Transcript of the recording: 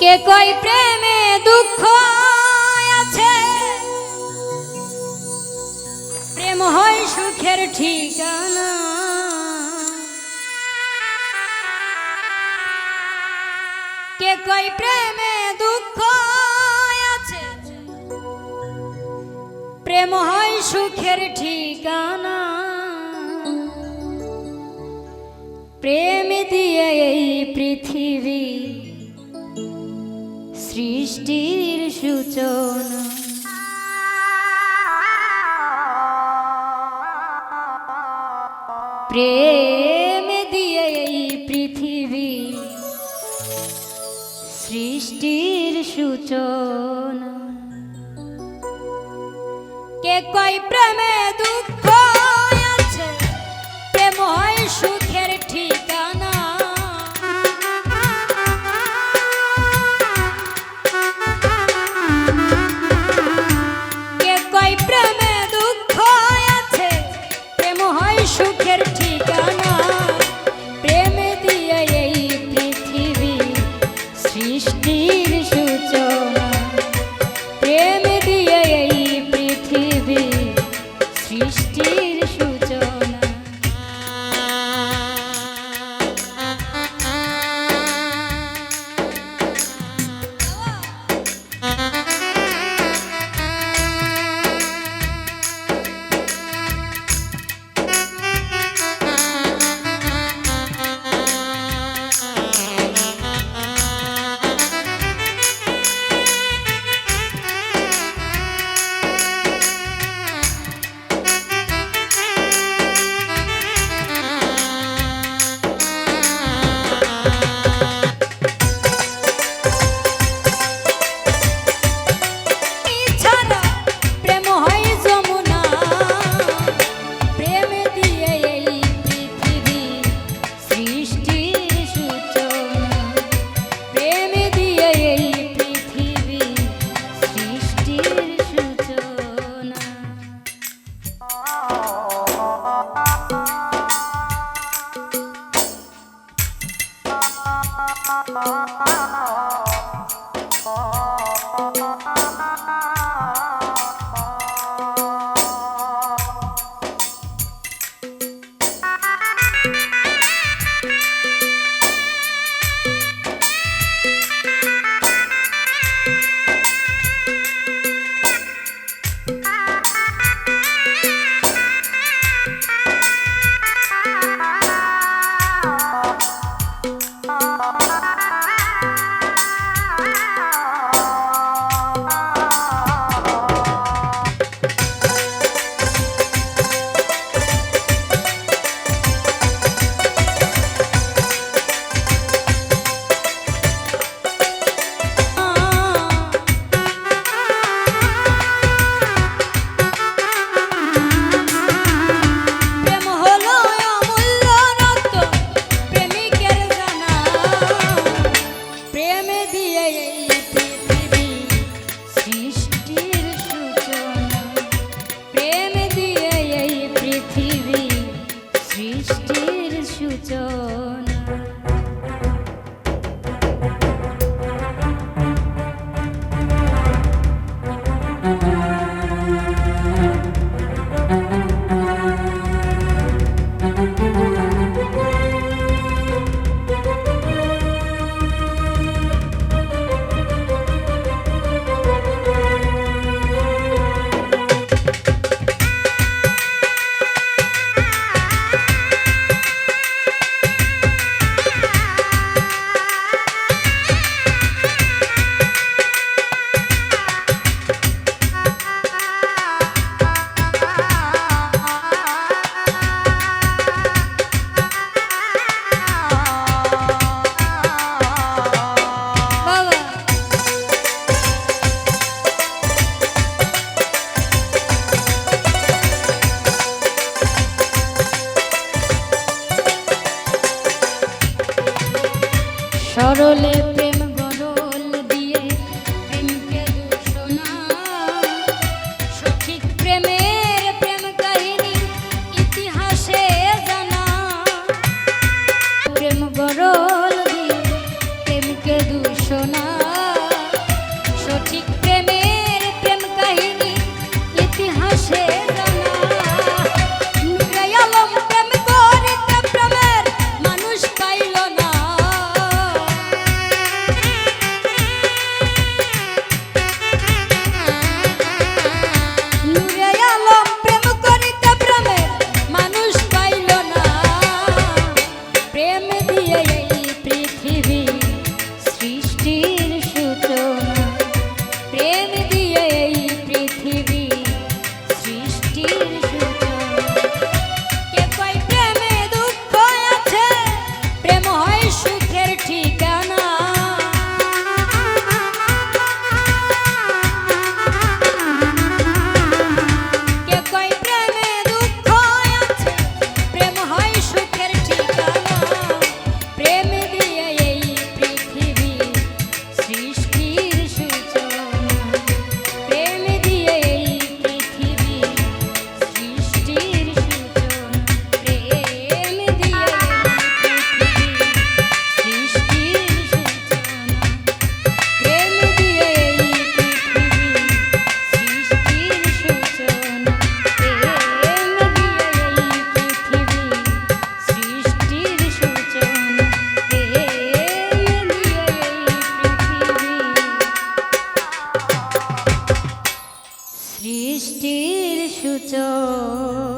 কে কই প্রেমে দুঃখ আছে? প্রেম হয় সুখের ঠিকানা। কে কই প্রেমে দুঃখ আছে? প্রেম হয় সুখের ঠিকানা। প্রেম দিয়ে এই পৃথিবী সূচনা কে কই প্রেমে দুঃখ আছে প্রেম সুখের ঠিকানা। সুখের Oh, সরলে প্রেম গরল দিয়ে প্রেমকে দূষণা সঠিক প্রেমের প্রেম কাহিনী ইতিহাসে জানা। প্রেম গরল সৃষ্টির সূচনা